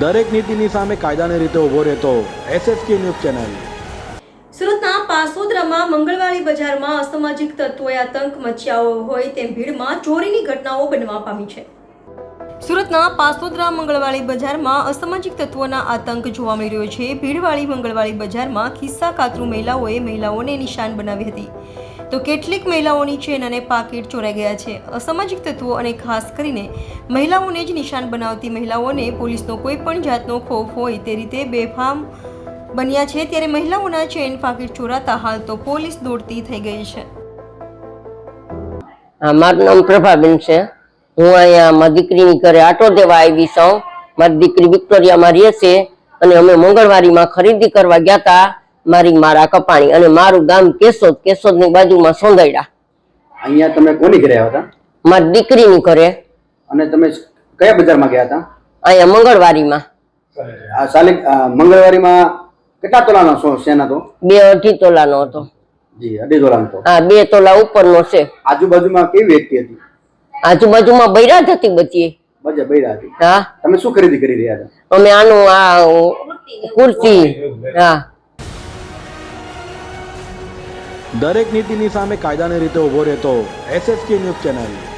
દરેક નીતિની સામે કાયદાની રીતે ઊભો રહેતો એસએસકે ન્યૂઝ ચેનલ. સુરતના પાસોદરામાં મંગળવારી બજારમાં અસામાજિક તત્વોએ આતંક મચ્યાઓ હોય તેમ ભીડમાં ચોરીની ઘટનાઓ બનવા પામી છે. સુરતના પાસોદરા મંગળવાળી બજારમાં અસામાજિક તત્વોના આતંક જોવા મળી રહ્યો છે. ભીડવાળી મંગળવાળી બજારમાં ખિસ્સા કાતરુ મહિલાઓએ મહિલાઓને નિશાન બનાવી હતી. તો કેટલીક મહિલાઓની ચેન અને પાકીટ ચોરાઈ ગયા છે. અસામાજિક તત્વો અને ખાસ કરીને મહિલાઓને જ નિશાન બનાવતી મહિલાઓને પોલીસનો કોઈ પણ જાતનો ખોફ હોય તે રીતે બેફામ બન્યા છે. ત્યારે મહિલાઓના ચેન પાકીટ ચોરાતા હાલ તો પોલીસ દોડતી થઈ ગઈ છે. મારું નામ પ્રભાબેન છે. હું અહીંયા મારી દીકરીની ઘરે આટો દેવા આવી છું. મારી દીકરી વિક્ટોરિયામાં રહે છે અને અમે મંગળવારીમાં ખરીદી કરવા ગયા હતા. મારી મારા કપાણી અને મારું ગામ કેશોદ કેશોદની બાજુમાં સોંદૈડા અહીંયા તમે કોની ઘરે આવ્યા હતા? મારી દીકરીની ઘરે. અને તમે કયા બજારમાં ગયા હતા? અહીંયા મંગળવારીમાં. આ સાલિક મંગળવારીમાં કેટલા તોલાનો છો સેના તો? બે અઢી તોલાનો હતો. જી અઢી તોલાનો તો. હા બે તોલા ઉપરનો છે. આજુબાજુમાં કેવી વ્યક્તિ હતી? આજુબાજુમાં બૈરા જ હતી બૈરા હતી. હા. તમે શું ખરીદી કરી રહ્યા હતા? અમે આનું આ કુર્તી. હા. દરેક નીતિની સામે કાયદાની રીતે ઊભો રહેતો એસએસકે ન્યૂઝ ચેનલ.